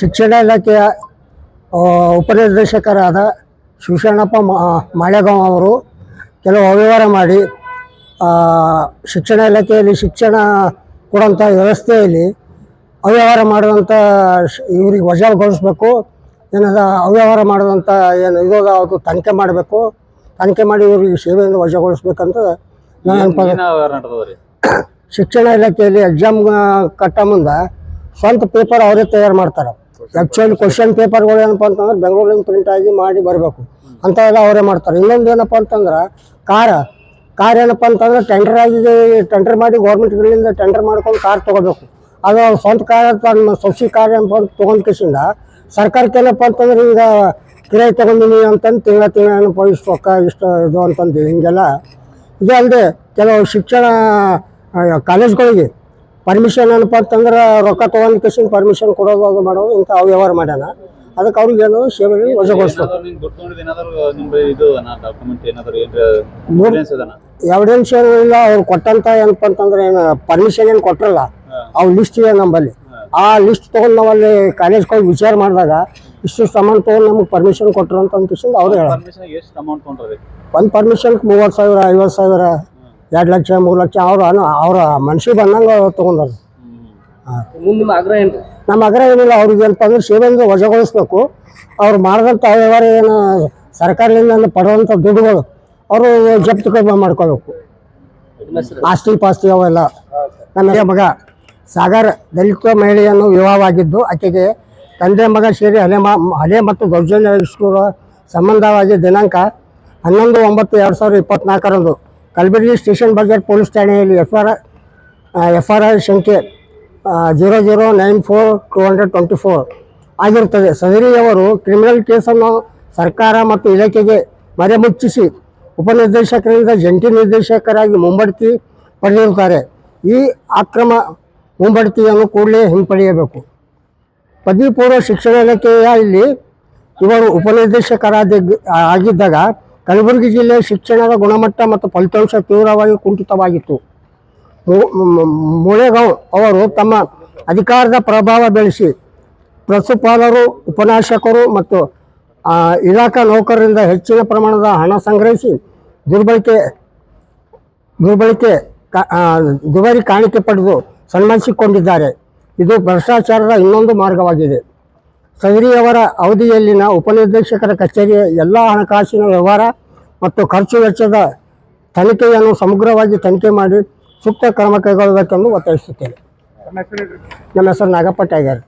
ಶಿಕ್ಷಣ ಇಲಾಖೆಯ ಉಪನಿರ್ದೇಶಕರಾದ ಶಿವಶರಣಪ್ಪ ಮಾಳೆಗಾಂವ್ ಅವರು ಕೆಲವು ಅವ್ಯವಹಾರ ಮಾಡಿ ಶಿಕ್ಷಣ ಇಲಾಖೆಯಲ್ಲಿ ಶಿಕ್ಷಣ ಕೊಡುವಂಥ ವ್ಯವಸ್ಥೆಯಲ್ಲಿ ಅವ್ಯವಹಾರ ಮಾಡುವಂಥ ಇವ್ರಿಗೆ ವಜಾಗೊಳಿಸ್ಬೇಕು ಏನದ ಅವ್ಯವಹಾರ ಮಾಡುವಂಥ ಏನು ಇರೋದು ಅದು ತನಿಖೆ ಮಾಡಬೇಕು, ತನಿಖೆ ಮಾಡಿ ಇವ್ರಿಗೆ ಸೇವೆಯಿಂದ ವಜಾಗೊಳಿಸ್ಬೇಕಂತ ಶಿಕ್ಷಣ ಇಲಾಖೆಯಲ್ಲಿ ಎಕ್ಸಾಮ್ ಕಟ್ಟ ಮುಂದೆ ಸ್ವಂತ ಪೇಪರ್ ಅವರೇ ತಯಾರು ಮಾಡ್ತಾರೆ. ಆ್ಯಕ್ಚುಲಿ ಕ್ವಶನ್ ಪೇಪರ್ಗಳು ಏನಪ್ಪ ಅಂತಂದ್ರೆ ಬೆಂಗಳೂರಿಂದ ಪ್ರಿಂಟ್ ಆಗಿ ಮಾಡಿ ಬರಬೇಕು. ಅಂಥವೆಲ್ಲ ಅವರೇ ಮಾಡ್ತಾರೆ. ಇನ್ನೊಂದು ಏನಪ್ಪ ಅಂತಂದ್ರೆ ಕಾರ. ಕಾರ್ ಏನಪ್ಪ ಅಂತಂದ್ರೆ ಟೆಂಡರ್ ಆಗಿ ಟೆಂಡರ್ ಮಾಡಿ ಗೌರ್ಮೆಂಟ್ಗಳಿಂದ ಟೆಂಡರ್ ಮಾಡ್ಕೊಂಡು ಕಾರ್ ತೊಗೋಬೇಕು. ಅದು ಅವ್ರ ಸ್ವಂತ ಕಾರ್ ತನ್ನ ಸೊಸಿ ಕಾರ್ ಏನಪ್ಪ ಅಂತ ತೊಗೊಂಡ್ ಕಿಸಿಂದ ಸರ್ಕಾರಕ್ಕೆ ಏನಪ್ಪ ಅಂತಂದ್ರೆ ಈಗ ಕಿರಾಯಿ ತೊಗೊಂಡಿನಿ ಅಂತಂದು ತಿಂಗಳ ತಿಂಗಳ ಏನಪ್ಪ ಇಷ್ಟು ರೊಕ್ಕ ಇಷ್ಟು ಇದು ಅಂತಂದು ಹಿಂಗೆಲ್ಲ ಇದು ಅಲ್ಲದೆ ಕೆಲವು ಶಿಕ್ಷಣ ಕಾಲೇಜ್ಗಳಿಗೆ ಪರ್ಮಿಷನ್ ಏನಪ್ಪ ಅಂತಂದ್ರೆ ರೊಕ್ಕ ತೊಗೊಂಡು ಕಿಸಿನ ಪರ್ಮಿಷನ್ ಕೊಡೋದು ಅದು ಮಾಡೋದು ಇಂಥ ಅವ್ಯವಹಾರ ಮಾಡ್ಯಾನ. ಅದಕ್ಕೆ ಅವ್ರಿಗೆ ಏನೋ ಸೇವೆ ವಜಗೊಳಿಸ್ತಾರೆ ಎವಿಡೆನ್ಸ್ ಏನೂ ಇಲ್ಲ ಅವ್ರು ಕೊಟ್ಟಂತ ಏನಪ್ಪ ಅಂತಂದ್ರೆ ಏನು ಪರ್ಮಿಷನ್ ಏನು ಕೊಟ್ಟರಲ್ಲ ಅವು ಲಿಸ್ಟ್ ಇದೆ ನಮ್ಮಲ್ಲಿ. ಆ ಲಿಸ್ಟ್ ತೊಗೊಂಡು ನಾವಲ್ಲಿ ಕಾಲೇಜ್ಗೆ ಹೋಗಿ ವಿಚಾರ ಮಾಡಿದಾಗ ಇಷ್ಟು ಅಮೌಂಟ್ ತೊಗೊಂಡು ನಮಗೆ ಪರ್ಮಿಷನ್ ಕೊಟ್ಟರು ಅಂತ ಅಂದ್ಕಿಸಿಂದ ಅವ್ರು ಹೇಳಿ ಎಷ್ಟು ಅಮೌಂಟ್ ತೊಗೊಂಡ್ರಿ ಒಂದು ಪರ್ಮಿಷನ್ಗೆ ಮೂವತ್ತು ಸಾವಿರ ಐವತ್ತು ಸಾವಿರ ಎರಡು ಲಕ್ಷ ಮೂರು ಲಕ್ಷ ಅವ್ರು ಅವ್ರ ಮನ್ಸಿಗೆ ಬಂದಂಗೆ ತೊಗೊಂಡ್ರು ಮುಂದೆ ನಿಮ್ಮ ಆಗ್ರಹ ಏನ್ರಿ? ನಮ್ಮ ಅಗ್ರ ಏನಿಲ್ಲ ಅವ್ರಿಗೆ ಏನಪ್ಪ ಅಂದ್ರೆ ಸೇವೆಯಿಂದ ವಜಾಗೊಳಿಸ್ಬೇಕು. ಅವ್ರು ಮಾಡಿದಂಥ ವ್ಯವಹಾರ ಏನು ಸರ್ಕಾರದಿಂದ ಪಡುವಂಥ ದುಡ್ಡುಗಳು ಅವರು ಜಪ್ತಿ ಕಡಿಮೆ ಮಾಡ್ಕೋಬೇಕು. ಆಸ್ತಿ ಪಾಸ್ತಿ ಅವೆಲ್ಲ. ನನ್ನ ಮಗ ಸಾಗರ್ ದಲಿತ ಮಹಿಳೆಯನ್ನು ವಿವಾಹವಾಗಿದ್ದು, ಆಕೆಗೆ ತಂದೆ ಮಗ ಸೇರಿ ಹಲೆ ಹಲೆ ಮತ್ತು ದೌರ್ಜನ್ಯ ನಡೆಸಿರುವ ಸಂಬಂಧವಾಗಿ ದಿನಾಂಕ ಹನ್ನೊಂದು ಒಂಬತ್ತು ಎರಡು ಸಾವಿರದ ಇಪ್ಪತ್ನಾಲ್ಕರಂದು ಕಲಬುರಗಿ ಸ್ಟೇಷನ್ ಬಜಾರ್ ಪೊಲೀಸ್ ಠಾಣೆಯಲ್ಲಿ F R F R I ಸಂಖ್ಯೆ zero zero nine four two hundred twenty four ಆಗಿರುತ್ತದೆ. ಸದರಿಯವರು ಕ್ರಿಮಿನಲ್ ಕೇಸನ್ನು ಸರ್ಕಾರ ಮತ್ತು ಇಲಾಖೆಗೆ ಮರೆಮುಚ್ಚಿಸಿ ಉಪನಿರ್ದೇಶಕರಿಂದ ಜಂಟಿ ನಿರ್ದೇಶಕರಾಗಿ ಮುಂಬಡ್ತಿ ಪಡೆದಿರುತ್ತಾರೆ. ಈ ಅಕ್ರಮ ಮುಂಬಡ್ತಿಯನ್ನು ಕೂಡಲೇ ಹಿಂಪಡೆಯಬೇಕು ಪದವಿ ಪೂರ್ವ ಶಿಕ್ಷಣ ಇಲಾಖೆಯ ಇಲ್ಲಿ ಇವರು ಉಪನಿರ್ದೇಶಕರಾದ ಆಗಿದ್ದಾಗ ಕಲಬುರಗಿ ಜಿಲ್ಲೆಯ ಶಿಕ್ಷಣದ ಗುಣಮಟ್ಟ ಮತ್ತು ಫಲಿತಾಂಶ ತೀವ್ರವಾಗಿ ಕುಂಠಿತವಾಗಿತ್ತು. ಮುಳೆಗಾಂವ್ ಅವರು ತಮ್ಮ ಅಧಿಕಾರದ ಪ್ರಭಾವ ಬೆಳೆಸಿ ಪ್ರಸುಪಾಲರು ಉಪನ್ಯಾಸಕರು ಮತ್ತು ಇಲಾಖಾ ನೌಕರರಿಂದ ಹೆಚ್ಚಿನ ಪ್ರಮಾಣದ ಹಣ ಸಂಗ್ರಹಿಸಿ ದುರ್ಬಳಕೆ ದುರ್ಬಳಕೆ ದುಬಾರಿ ಕಾಣಿಕೆ ಪಡೆದು ಸನ್ಮಾನಿಸಿಕೊಂಡಿದ್ದಾರೆ. ಇದು ಭ್ರಷ್ಟಾಚಾರದ ಇನ್ನೊಂದು ಮಾರ್ಗವಾಗಿದೆ. ಸದರಿಯವರ ಅವಧಿಯಲ್ಲಿನ ಉಪನಿರ್ದೇಶಕರ ಕಚೇರಿಯ ಎಲ್ಲ ಹಣಕಾಸಿನ ವ್ಯವಹಾರ ಮತ್ತು ಖರ್ಚು ವೆಚ್ಚದ ತನಿಖೆಯನ್ನು ಸಮಗ್ರವಾಗಿ ತನಿಖೆ ಮಾಡಿ ಸೂಕ್ತ ಕ್ರಮ ಕೈಗೊಳ್ಳಬೇಕೆಂದು ಒತ್ತಾಯಿಸುತ್ತೇನೆ. ನಮ್ಮ ಹೆಸರು ನಾಗಪ್ಪ ಟೈಗರ್.